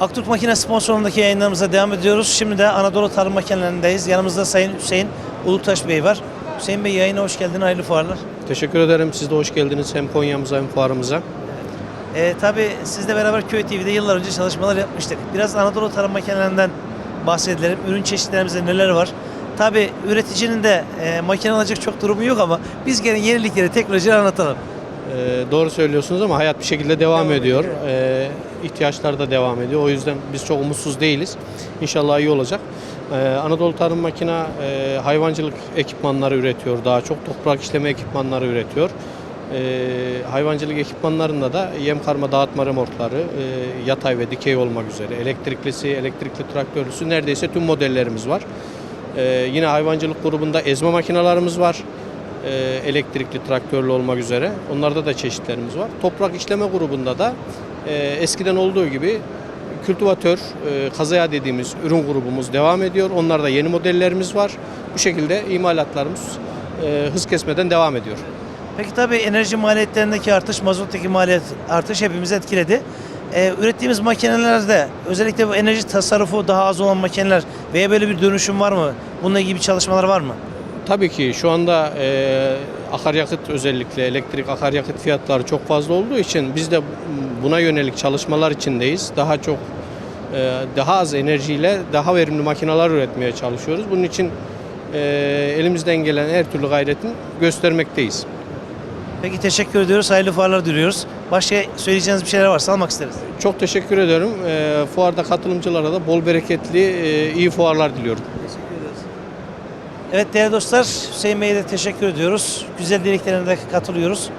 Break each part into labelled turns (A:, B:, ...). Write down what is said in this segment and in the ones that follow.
A: Aktürk Makine sponsorluğundaki yayınlarımıza devam ediyoruz. Şimdi de Anadolu Tarım Makinelerindeyiz. Yanımızda Sayın Hüseyin Ulutaş Bey var. Hüseyin Bey yayına hoş geldin. Hayırlı fuarlar.
B: Teşekkür ederim. Siz de hoş geldiniz hem Konya'mıza hem fuarımıza.
A: Ee, tabii sizle beraber Köy TV'de yıllar önce çalışmalar yapmıştık. Biraz Anadolu Tarım Makinelerinden bahsedelim. Ürün çeşitlerimizde neler var? Tabii üreticinin de e, makine alacak çok durumu yok ama biz gene yenilikleri, teknolojileri anlatalım.
B: Ee, doğru söylüyorsunuz ama hayat bir şekilde devam,
A: Devam
B: ediyor.
A: ediyor.
B: Ee, ihtiyaçlar da devam ediyor. O yüzden biz çok umutsuz değiliz. İnşallah iyi olacak. Ee, Anadolu Tarım Makina e, hayvancılık ekipmanları üretiyor. Daha çok toprak işleme ekipmanları üretiyor. Ee, hayvancılık ekipmanlarında da yem karma dağıtma remorkları, e, yatay ve dikey olmak üzere elektriklisi, elektrikli traktörlüsü neredeyse tüm modellerimiz var. Ee, yine hayvancılık grubunda ezme makinalarımız var. Ee, elektrikli traktörlü olmak üzere. Onlarda da çeşitlerimiz var. Toprak işleme grubunda da e, eskiden olduğu gibi kültivatör, e, kazaya dediğimiz ürün grubumuz devam ediyor. Onlarda yeni modellerimiz var. Bu şekilde imalatlarımız e, hız kesmeden devam ediyor.
A: Peki tabii enerji maliyetlerindeki artış, mazottaki maliyet artış hepimizi etkiledi. Ee, ürettiğimiz makinelerde özellikle bu enerji tasarrufu daha az olan makineler veya böyle bir dönüşüm var mı? Bununla ilgili çalışmalar var mı?
B: Tabii ki şu anda e, akaryakıt özellikle elektrik akaryakıt fiyatları çok fazla olduğu için biz de buna yönelik çalışmalar içindeyiz. Daha çok e, daha az enerjiyle daha verimli makineler üretmeye çalışıyoruz. Bunun için e, elimizden gelen her türlü gayretin göstermekteyiz.
A: Peki teşekkür ediyoruz. Hayırlı fuarlar diliyoruz. Başka söyleyeceğiniz bir şeyler varsa almak isteriz.
B: Çok teşekkür ederim. E, fuarda katılımcılara da bol bereketli e, iyi fuarlar diliyorum.
A: Evet değerli dostlar Hüseyin Bey'e de teşekkür ediyoruz. Güzel dileklerine de katılıyoruz.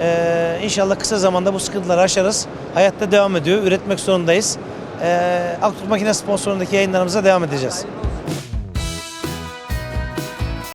A: Ee, inşallah kısa zamanda bu sıkıntıları aşarız. Hayatta devam ediyor. Üretmek zorundayız. Ee, Aktürk Makine sponsorundaki yayınlarımıza devam edeceğiz.